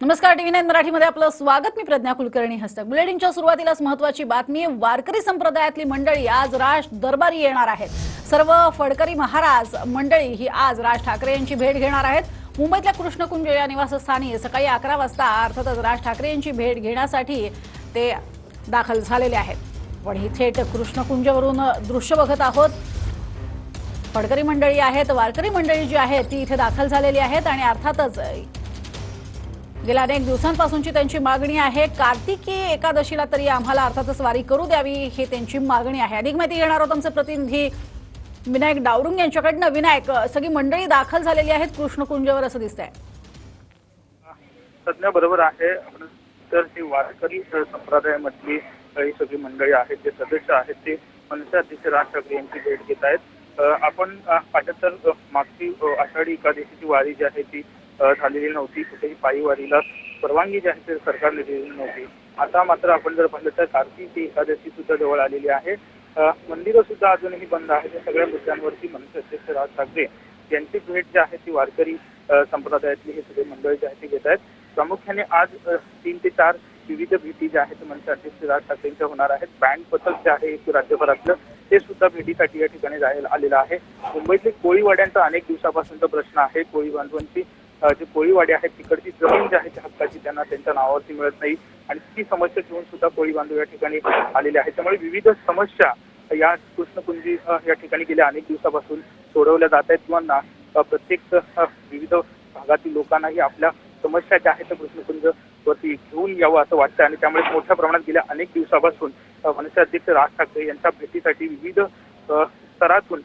नमस्कार TV nine मराठीमध्ये आपलं स्वागत. मी प्रज्ञा कुलकर्णी हस्तक. बुलेटिनच्या सुरुवातीलाच महत्वाची बातमी वारकरी संप्रदायातली मंडळी आज राज दरबारी येणार आहेत. सर्व फडकरी महाराज मंडळी ही आज राज ठाकरे यांची भेट घेणार आहेत. मुंबईतल्या कृष्णकुंज या निवासस्थानी सकाळी अकरा वाजता अर्थातच राज ठाकरे यांची भेट घेण्यासाठी ते दाखल झालेले आहेत. पण ही थेट कृष्णकुंजवरून दृश्य बघत आहोत. फडकरी मंडळी आहेत वारकरी मंडळी जी आहे ती इथे दाखल झालेली आहेत आणि अर्थातच गेल्या अनेक दिवसांपासूनची त्यांची मागणी आहे. कार्तिकी एकादशीला तरी आम्हाला अर्थातच वारी करू द्यावी ही त्यांची मागणी आहे. अधिक माहिती घेणार आहोत आमचे प्रतिनिधी विनायक डावरुंग यांच्याकडनं. विनायक सगळी मंडळी दाखल झालेली आहेत. कृष्णकुंजवर असं दिसतंय. सध्या बरोबर आहे. तर ही वारकरी संप्रदायामधली ही सगळी मंडळी आहेत जे सदस्य आहेत ते मनसे अध्यक्ष राज ठाकरे यांची भेट घेत आहेत. आपण अ, पाहिलं तर मागची आषाढी एकादशीची वारी जी आहे ती झालेली नव्हती. कुठेही पायीवारीला परवानगी जी आहे सरकारने दिलेली नव्हती. आता मात्र आपण जर पाहिलं तर कार्तिकी एकादशी सुद्धा जवळ आलेली आहे. मंदिरं सुद्धा अजूनही बंद आहेत. या सगळ्या मुद्द्यांवरती मनसे अध्यक्ष राज ठाकरे यांची भेट जी आहे ती वारकरी संप्रदायातली हे सगळे मंडळ जे आहे ते घेत आहेत. प्रामुख्याने आज तीन ते चार विविध भेटी ज्या आहेत मनसे अध्यक्ष राज ठाकरेंच्या होणार आहेत. बँड पथक जे आहे राज्यभरातलं ते सुद्धा भेटीसाठी या ठिकाणी जायला आलेलं आहे. मुंबईतले कोळीवाड्यांचा अनेक दिवसापासूनचा प्रश्न आहे. कोळी बांधवांची जी कोळीवाडी आहेत तिकडची जमीन जी आहे त्या हक्काची त्यांना त्यांच्या नावावरती मिळत नाही. आणि ती समस्या घेऊन सुद्धा कोळी बांधव या ठिकाणी आलेल्या आहेत. त्यामुळे विविध समस्या या कृष्णकुंजी या ठिकाणी गेल्या अनेक दिवसापासून सोडवल्या जात आहेत. किंवा ना प्रत्येक विविध भागातील लोकांनाही आपल्या समस्या ज्या आहेत त्या कृष्णकुंज वरती घेऊन यावं असं वाटतं आणि त्यामुळे मोठ्या प्रमाणात गेल्या अनेक दिवसापासून मनसे अध्यक्ष राज ठाकरे यांच्या भेटीसाठी विविध स्तरातून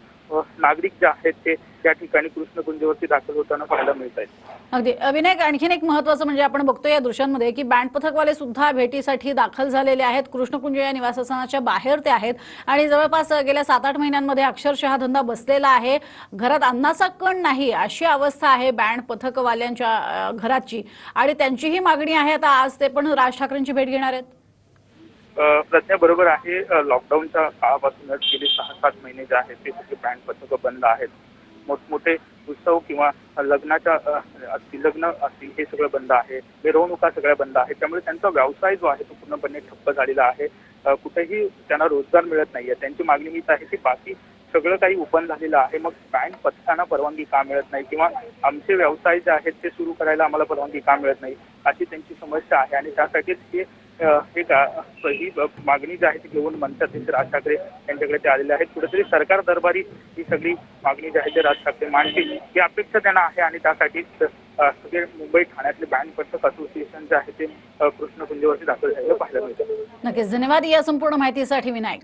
नागरिक जे आहेत ते त्या ठिकाणी कृष्णकुंजवरती दाखल होताना पाहायला मिळत आहेत. अगदी. विनायक आणखीन एक महत्वाचं म्हणजे आपण बघतो या दृश्यांमध्ये की बँड पथकवाले सुद्धा भेटीसाठी दाखल झालेले आहेत. कृष्णकुंज या निवासस्थानाच्या बाहेर ते आहेत. आणि जवळपास गेल्या सात आठ महिन्यांमध्ये अक्षरशः धंदा बसलेला आहे. घरात अन्नाचा कण नाही अशी अवस्था आहे बँड पथकवाल्यांच्या घराची. आणि त्यांचीही मागणी आहे आता आज ते पण राज ठाकरेंची भेट घेणार आहेत. प्रज्ञा बरोबर आहे लॉकडाऊनच्या काळापासूनच गेले सहा सात महिने जे आहेत ते सगळे बँड पथकं बंद आहेत. मोठमोठे उत्सव किंवा लग्नाच्या असतील लग्न असतील हे सगळं बंद आहे. मिरवणुका सगळ्या बंद आहेत. त्यामुळे त्यांचा व्यवसाय जो आहे तो पूर्णपणे ठप्प झालेला आहे. कुठेही त्यांना रोजगार मिळत नाहीये त्यांची मागणी हीच आहे की बाकी सगळं काही ओपन झालेलं आहे. मग बँक पथकांना परवानगी का मिळत नाही? किंवा आमचे व्यवसाय जे आहेत ते सुरू करायला आम्हाला परवानगी का मिळत नाही? अशी त्यांची समस्या आहे. आणि त्यासाठीच हे हे का ही मागणी जी आहे ती घेऊन मनसे राज ठाकरे यांच्याकडे ते आलेले आहेत. कुठेतरी सरकार दरबारी ही सगळी मागणी जी आहे ते राज ठाकरे मांडतील. ही अपेक्षा त्यांना आहे आणि त्यासाठीच सगळे मुंबई ठाण्यातले बँड पथक असोसिएशन जे आहे ते कृष्ण कृष्णकुंजवरती दाखल झालेलं पाहायला मिळतं. नक्कीच. धन्यवाद. या संपूर्ण माहितीसाठी विनायक.